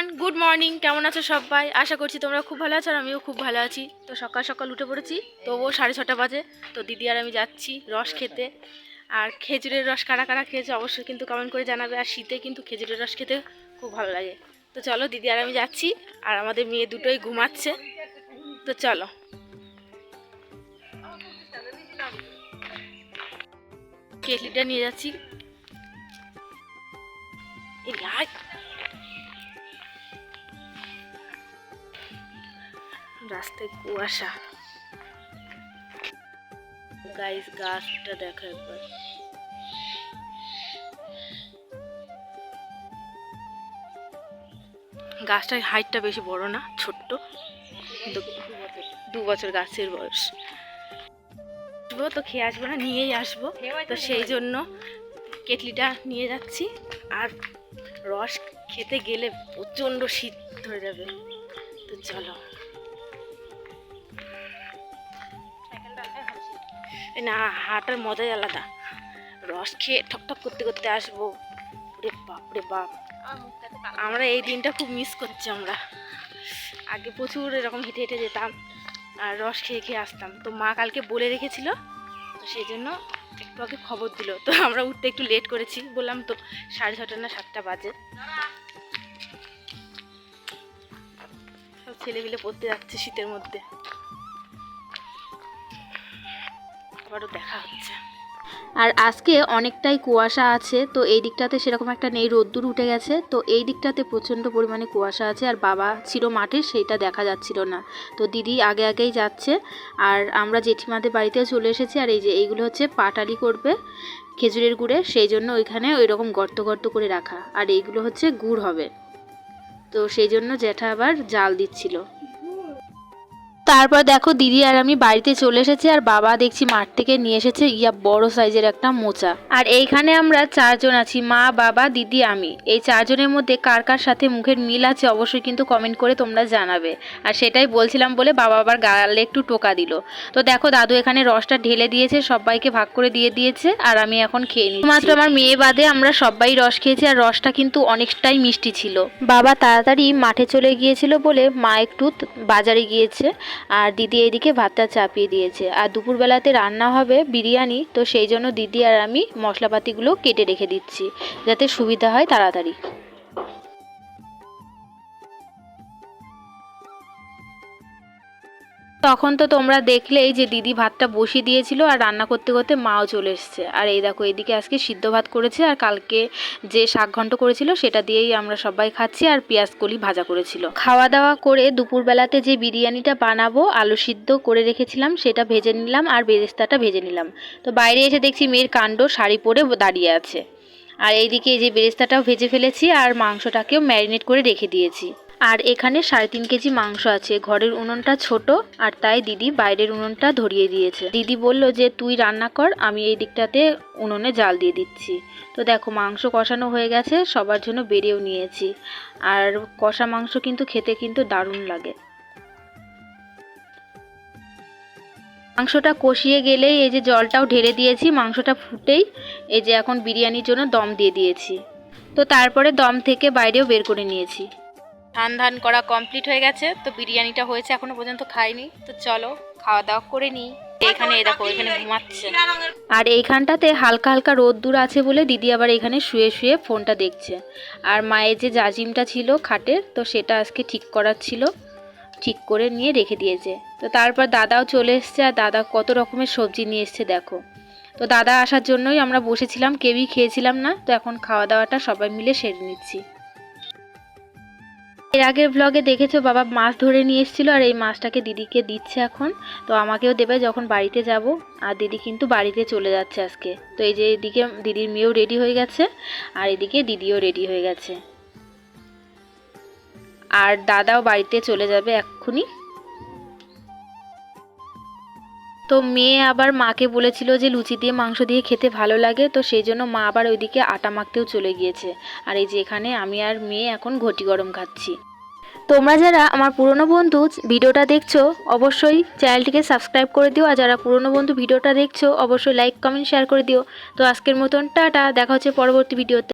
Everyone good morning কেমন আছো সবাই? আশা করছি তোমরা খুব ভালো আছো আর আমিও খুব ভালো আছি। তো সকাল সকাল উঠে পড়েছি, তবুও সাড়ে ছটা বাজে। তো দিদি আর আমি যাচ্ছি রস খেতে। আর খেজুরের রস কারা কারা খেয়েছে অবশ্যই কিন্তু কমেন্ট করে জানাবে। আর শীতে কিন্তু খেজুরের রস খেতে খুব ভালো লাগে। তো চলো, দিদি আর আমি যাচ্ছি। আর আমাদের মেয়ে দুটোই ঘুমাচ্ছে। তো চলো। কেটলিটা নিয়ে যাচ্ছি। রাস্তায় কুয়াশা। গাইস গাছটা দেখো একবার। গাছটার হাইটটা বেশি বড় না, ছোট্ট। দু বছর গাছের বয়স। আসব তো খেয়ে আসব না, নিয়েই আসব। তো সেই জন্য কেটলিটা নিয়ে যাচ্ছি। আর রস খেতে গেলে প্রচণ্ড শীত ধরে যাবে। তো চলো। না হাঁটার মজাই আলাদা। রস খেয়ে ঠক ঠক করতে করতে আসব। রে বাপ রে বাপ। আমরা এই দিনটা খুব মিস করছি আমরা। আগে প্রচুর এরকম হেঁটে হেঁটে যেতাম আর রস খেয়ে খেয়ে আসতাম। তো মা কালকে বলে রেখেছিল তো সেই জন্য একটু আগে খবর দিল। তো আমরা উঠতে একটু লেট করেছি। বললাম তো সাড়ে ছটা না সাতটা বাজে। সব ছেলেগুলো পড়তে যাচ্ছে শীতের মধ্যে। আবারও দেখা হচ্ছে। আর আজকে অনেকটাই কুয়াশা আছে, তো এই দিকটাতে সেরকম একটা নেই, রোদ্দুর উঠে গেছে। তো এই দিকটাতে প্রচণ্ড পরিমাণে কুয়াশা আছে আর বাবা ছিল মাঠে সেইটা দেখা যাচ্ছিল না। তো দিদি আগে আগেই যাচ্ছে আর আমরা জেঠিমাদের বাড়িতেও চলে এসেছি আর এই যে এইগুলো হচ্ছে পাটালি করবে খেজুরের গুড়ে, সেই জন্য ওইখানে ওই রকম গর্ত গর্ত করে রাখা। আর এইগুলো হচ্ছে গুড় হবে। তো সেই জন্য জ্যাঠা আবার জাল দিচ্ছিল। তারপর দেখো দিদি আর আমি বাড়িতে চলে এসেছি আর বাবা দেখছি মাঠ থেকে নিয়ে এসেছে, ইয়া বড় সাইজের একটা মোচা। আর এইখানে আমরা চারজন আছি, মা, বাবা, দিদি, আমি। এই চারজনের মধ্যে কার কার সাথে মুখের মিল আছে অবশ্যই কিন্তু কমেন্ট করে তোমরা জানাবে। আর সেটাই বলছিলাম বলে বাবা আবার গালে একটু টোকা দিল। তো দেখো দাদু এখানে রসটা ঢেলে দিয়েছে, সবাইকে ভাগ করে দিয়ে দিয়েছে, আর আমি এখন খেয়ে নিই মাত্র আমার মেয়ে বাদে আমরা সবাই রস খেয়েছি, আর রসটা কিন্তু অনেকটাই মিষ্টি ছিল। বাবা তাড়াতাড়ি মাঠে চলে গিয়েছিল বলে মা একটু বাজারে গিয়েছে আর দিদি এইদিকে ভাতটা চাপিয়ে দিয়েছে। আর দুপুরবেলাতে রান্না হবে বিরিয়ানি, তো সেই জন্য দিদি আর আমি মশলাপাতিগুলো কেটে রেখে দিচ্ছি, যাতে সুবিধা হয় তাড়াতাড়ি। তখন তো তোমরা দেখলেই যে দিদি ভাতটা বসিয়ে দিয়েছিল আর রান্না করতে করতে মাও চলে এসছে। আর এই দেখো, এদিকে আজকে সিদ্ধ ভাত করেছে আর কালকে যে শাক ঘন্ট করেছিল সেটা দিয়েই আমরা সবাই খাচ্ছি আর পেঁয়াজ কলি ভাজা করেছিল। খাওয়া দাওয়া করে দুপুরবেলাতে যে বিরিয়ানিটা বানাবো, আলু সিদ্ধ করে রেখেছিলাম, সেটা ভেজে নিলাম আর বেরেস্তাটা ভেজে নিলাম। তো বাইরে এসে দেখছি মেয়ের কাণ্ড, শাড়ি পরে দাঁড়িয়ে আছে। আর এইদিকে এই যে বেরেস্তাটাও ভেজে ফেলেছি আর মাংসটাকেও ম্যারিনেট করে রেখে দিয়েছি। আর এখানে সাড়ে তিন কেজি মাংস আছে। ঘরের উনুনটা ছোট আর তাই দিদি বাইরের উনুনটা ধরিয়ে দিয়েছে। দিদি বলল যে, তুই রান্না কর, আমি এই দিকটাতে উনুনে জাল দিয়ে দিচ্ছি। তো দেখো, মাংস কষানো হয়ে গেছে, সবার জন্য বেরিয়েও নিয়েছি। আর কষা মাংস কিন্তু খেতে কিন্তু দারুণ লাগে। মাংসটা কষিয়ে গেলেই এই যে জলটাও ঢেলে দিয়েছি, মাংসটা ফুটেই এই যে এখন বিরিয়ানির জন্য দম দিয়ে দিয়েছি। তো তারপরে দম থেকে বাইরেও বের করে নিয়েছি। ধান ধান করা কমপ্লিট হয়ে গেছে, তো বিরিয়ানিটা হয়েছে এখনও পর্যন্ত খাইনি। তো চলো, খাওয়া দাওয়া করে নিই। এখানে দেখো, এখানে ঘুমাচ্ছে। আর এইখানটাতে হালকা হালকা রোদ্দুর আছে বলে দিদি আবার এখানে শুয়ে শুয়ে ফোনটা দেখছে। আর মায়ের যে জাজিমটা ছিল খাটের, তো সেটা আজকে ঠিক করার ছিল। ঠিক করে নিয়ে রেখে দিয়েছে। তো তারপর দাদাও চলে এসছে, আর দাদা কত রকমের সবজি নিয়ে এসছে দেখো। তো দাদা আসার জন্যই আমরা বসেছিলাম, কেউই খেয়েছিলাম না, তো এখন খাওয়া দাওয়াটা সবাই মিলে সেরে নিচ্ছি। এর আগের ব্লগে দেখেছ, বাবা মাছ ধরে নিয়ে এসেছিল আর এই মাছটাকে দিদিকে দিচ্ছে এখন। তো আমাকেও দেবে যখন বাড়িতে যাব। আর দিদি কিন্তু বাড়িতে চলে যাচ্ছে আজকে। তো এই যে এদিকে দিদির মেয়েও রেডি হয়ে গেছে আর এদিকে দিদিও রেডি হয়ে গেছে। আর দাদাও বাড়িতে চলে যাবে এক্ষুনি। তো মেয়ে আবার মাকে বলেছিল যে লুচি দিয়ে মাংস দিয়ে খেতে ভালো লাগে, তো সেই জন্য মা আবার ওইদিকে আটা মাখতেও চলে গিয়েছে। আর এই যে এখানে আমি আর মেয়ে এখন ঘটি গরম খাচ্ছি। তোমরা যারা আমার পুরনো বন্ধু ভিডিওটা দেখছ, অবশ্যই চ্যানেলটিকে সাবস্ক্রাইব করে দিও, আর যারা পুরনো বন্ধু ভিডিওটা দেখছ, অবশ্যই লাইক, কমেন্ট, শেয়ার করে দিও। তো আজকের মতন টাটা, দেখা হচ্ছে পরবর্তী ভিডিওতে।